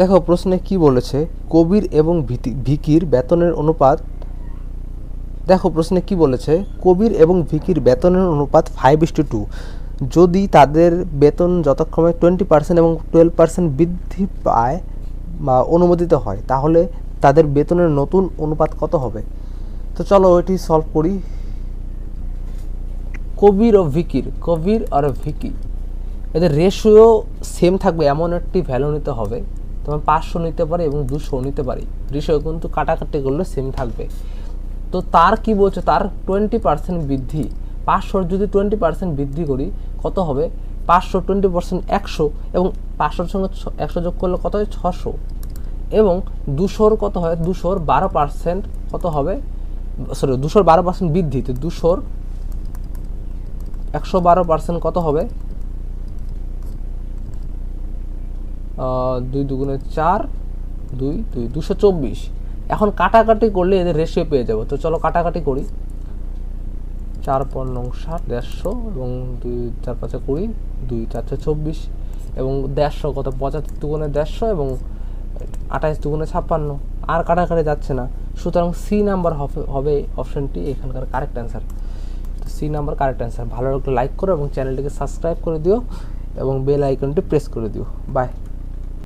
দেখো, প্রশ্নে কি বলেছে? কবির এবং ভিকির বেতনের অনুপাত, দেখো, প্রশ্নে কি বলেছে? কবির এবং ভিকির বেতনের অনুপাত ফাইভ ইস টু টু যদি তাদের বেতন যথাক্রমে টোয়েন্টি পার্সেন্ট এবং টুয়েলভ পার্সেন্ট বৃদ্ধি পায় বা অনুমোদিত হয়, তাহলে তাদের বেতনের নতুন অনুপাত কত হবে? তো চলো এটি সলভ করি। কবির ও ভিকির, কবির আর ভিকি, এদের রেশিও সেম থাকবে, এমন একটি ভ্যালু নিতে হবে। তোমার পাঁচশো নিতে পারে এবং দুশো নিতে পারি। রেশিও কিন্তু কাটাকাটি করলে সেম থাকবে। তো তার কি বলছে? তার টোয়েন্টি পার্সেন্ট বৃদ্ধি। পাঁচশোর যদি টোয়েন্টি পার্সেন্ট বৃদ্ধি করি, কত হবে? পাঁচশো টোয়েন্টি পার্সেন্ট একশো এবং পাঁচশোর সঙ্গে একশো যোগ করলে কত হয়? ছশো। এবং দুশোর কত হয়? দুশোর বারো পার্সেন্ট কত হবে? সরি দুশোর বারো পার্সেন্ট বৃদ্ধি। তো দুশোর একশো বারো পার্সেন্ট কত হবে? দুই দুগুণে চার, দুই দুই, দুশো চব্বিশ। এখন কাটাকাটি করলে এদের রেশিও পেয়ে যাব। তো চলো কাটাকাটি করি। চার পণ্য ষাট দেড়শো এবং দুই, চার পাঁচে কুড়ি, দুই চারশো চব্বিশ এবং দেড়শো কত? পঁচাত্তর দুগুণে দেড়শো এবং আঠাশ দুগুণে ছাপ্পান্ন। আর কাটাকাটি যাচ্ছে না। সুতরাং সি নাম্বার হবে অপশানটি এখানকার কারেক্ট অ্যান্সার তো সি নাম্বার কারেক্ট অ্যান্সার ভালো লাগলে লাইক করো এবং চ্যানেলটিকে সাবস্ক্রাইব করে দিও এবং বেল আইকনটি প্রেস করে দিও। বাই